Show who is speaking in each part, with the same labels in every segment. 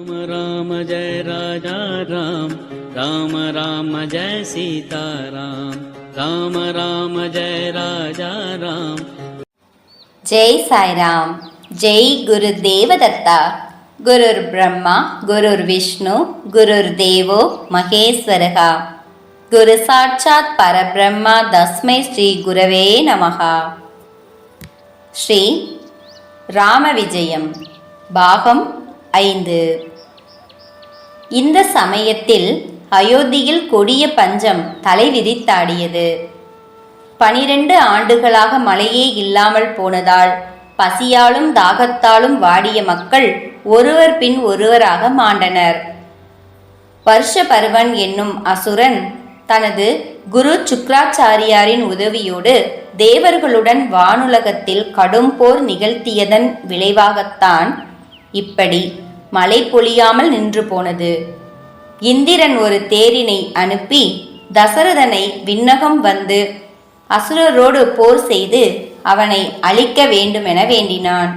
Speaker 1: राम राम जय राजा राम राम राम जय सीता राम राम राम जय राजा राम
Speaker 2: ஜெய் சாய்ராம் ஜெய் குரு தேவதத்தா குருர் பிரம்மா குருர் விஷ்ணு குருர் தேவோ மகேஸ்வரகா குரு சாட்சாத் பரபிரம்மா தஸ்மை ஸ்ரீ குரவே நமகா ஸ்ரீ ராம விஜயம் பாகம் ஐந்து இந்த சமயத்தில் அயோத்தியில் கொடிய பஞ்சம் தலை விரித்தாடியது. பனிரெண்டு ஆண்டுகளாக மழையே இல்லாமல் போனதால் பசியாலும் தாகத்தாலும் வாடிய மக்கள் ஒருவர் பின் ஒருவராக மாண்டனர். வருஷ பருவன் என்னும் அசுரன் தனது குரு சுக்ராச்சாரியாரின் உதவியோடு தேவர்களுடன் வானுலகத்தில் கடும் போர் நிகழ்த்தியதன் விளைவாகத்தான் இப்படி மழை பொழியாமல் நின்று போனது. இந்திரன் ஒரு தேரினை அனுப்பி தசரதனை விண்ணகம் வந்து அசுரரோடு போர் செய்து அவனை அழிக்க வேண்டுமென வேண்டினான்.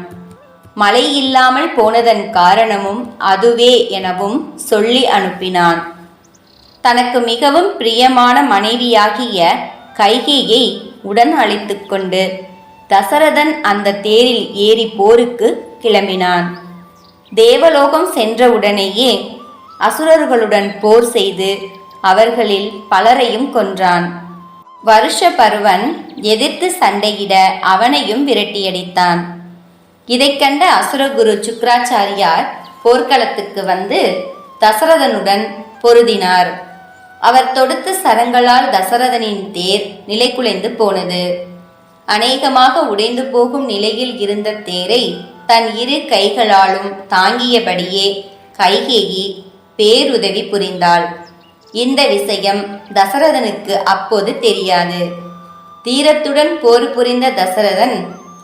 Speaker 2: மழை இல்லாமல் போனதன் காரணமும் அதுவே எனவும் சொல்லி அனுப்பினான். தனக்கு மிகவும் பிரியமான மனைவியாகிய கைகேயை உடன் அழைத்து கொண்டு தசரதன் அந்த தேரில் ஏறி போருக்கு கிளம்பினான். தேவலோகம் சென்றவுடனேயே அசுரர்களுடன் போர் செய்து அவர்களில் பலரையும் கொன்றான். வருஷ பருவன் எதிர்த்து சண்டையிட அவனையும் விரட்டியடித்தான். இதைக் கண்ட அசுரகுரு சுக்ராச்சாரியார் போர்க்களத்துக்கு வந்து தசரதனுடன் பொருதினார். அவர் தொடுத்த சரங்களால் தசரதனின் தேர் நிலைகுலைந்து போனது. அநேகமாக உடைந்து போகும் நிலையில் இருந்த தேரை தன் இரு கைகளாலும் தாங்கியபடியே கைகேயி பேருதவி புரிந்தாள். இந்த விஷயம் தசரதனுக்கு அப்போது தெரியாது. தீரத்துடன் போர் புரிந்த தசரதன்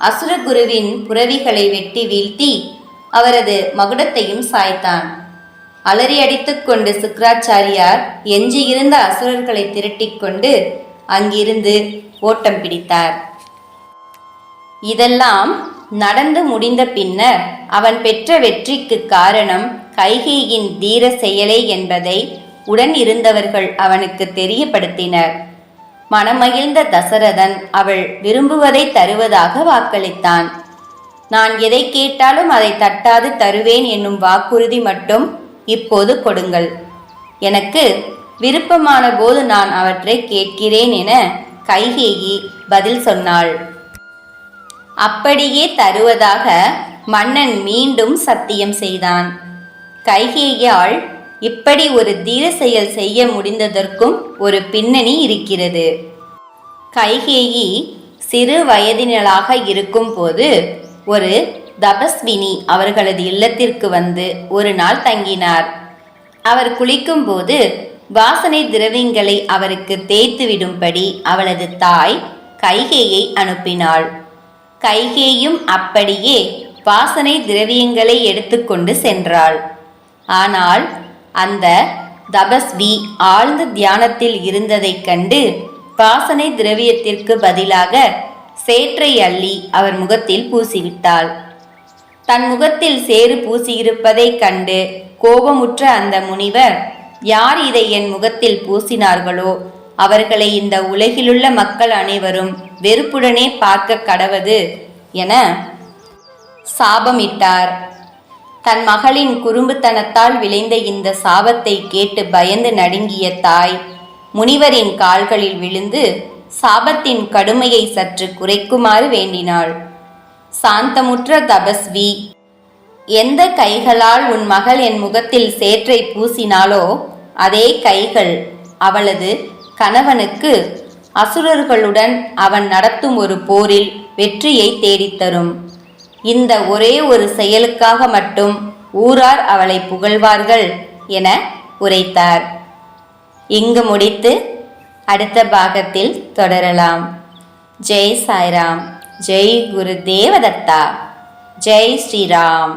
Speaker 2: அசுரகுருவின் புறவிகளை வெட்டி வீழ்த்தி அவரது மகுடத்தையும் சாய்த்தான். அலறி அடித்துக்கொண்டு சுக்ராச்சாரியார் எஞ்சியிருந்த அசுரர்களை திரட்டிக்கொண்டு அங்கிருந்து ஓட்டம் பிடித்தார். இதெல்லாம் நடந்து முடிந்த பின்னர் அவன் பெற்ற வெற்றிக்கு காரணம் கைகேயின் தீர செயலே என்பதை உடன் இருந்தவர்கள் அவனுக்கு தெரியப்படுத்தினர். மனமகிழ்ந்த தசரதன் அவள் விரும்புவதை தருவதாக வாக்களித்தான். நான் எதை கேட்டாலும் அதை தட்டாது தருவேன் என்னும் வாக்குறுதி மட்டும் இப்போது கொடுங்கள். எனக்கு விருப்பமான போது நான் அவற்றை கேட்கிறேன் என கைகேயி பதில் சொன்னாள். அப்படியே தருவதாக மன்னன் மீண்டும் சத்தியம் செய்தான். கைகேயால் இப்படி ஒரு தீர செயல் செய்ய முடிந்ததற்கும் ஒரு பின்னணி இருக்கிறது. கைகேயி சிறு வயதினளாக இருக்கும்போது ஒரு தபஸ்வினி அவர்களது இல்லத்திற்கு வந்து ஒரு நாள் தங்கினார். அவர் குளிக்கும்போது வாசனை திரவியங்களை அவருக்கு தேய்த்து விடும்படி அவளது தாய் கைகேயை அனுப்பினாள். கைகேயும் அப்படியே வாசனை திரவியங்களை எடுத்துக்கொண்டு சென்றாள். ஆனால் அந்த தபஸ்வி ஆழ்ந்த தியானத்தில் இருந்ததைக் கண்டு வாசனை திரவியத்திற்கு பதிலாக சேற்றை அள்ளி அவர் முகத்தில் பூசிவிட்டாள். தன் முகத்தில் சேறு பூசியிருப்பதைக் கண்டு கோபமுற்ற அந்த முனிவர் யார் இதை என் முகத்தில் பூசினார்களோ? அவர்களை இந்த உலகிலுள்ள மக்கள் அனைவரும் வெறுப்புடனே பார்க்க கடவது என சாபமிட்டார். தன் மகளின் குறும்புத்தனத்தால் விளைந்த இந்த சாபத்தை கேட்டு பயந்து நடுங்கிய தாய் முனிவரின் கால்களில் விழுந்து சாபத்தின் கடுமையை சற்று குறைக்குமாறு வேண்டினாள். சாந்தமுற்ற தபஸ்வி எந்த கைகளால் உன் மகள் என் முகத்தில் சேற்றை பூசினாளோ அதே கைகள் அவளது கணவனுக்கு அசுரர்களுடன் அவன் நடத்தும் ஒரு போரில் வெற்றியை தேடித்தரும் இந்த ஒரே ஒரு செயலுக்காக மட்டும் ஊரார் அவளை புகழ்வார்கள் என உரைத்தார். இங்கு முடித்து அடுத்த பாகத்தில் தொடரலாம். ஜெய் சாய்ராம். ஜெய் குரு தேவதத்தா. ஜெய் ஸ்ரீராம்.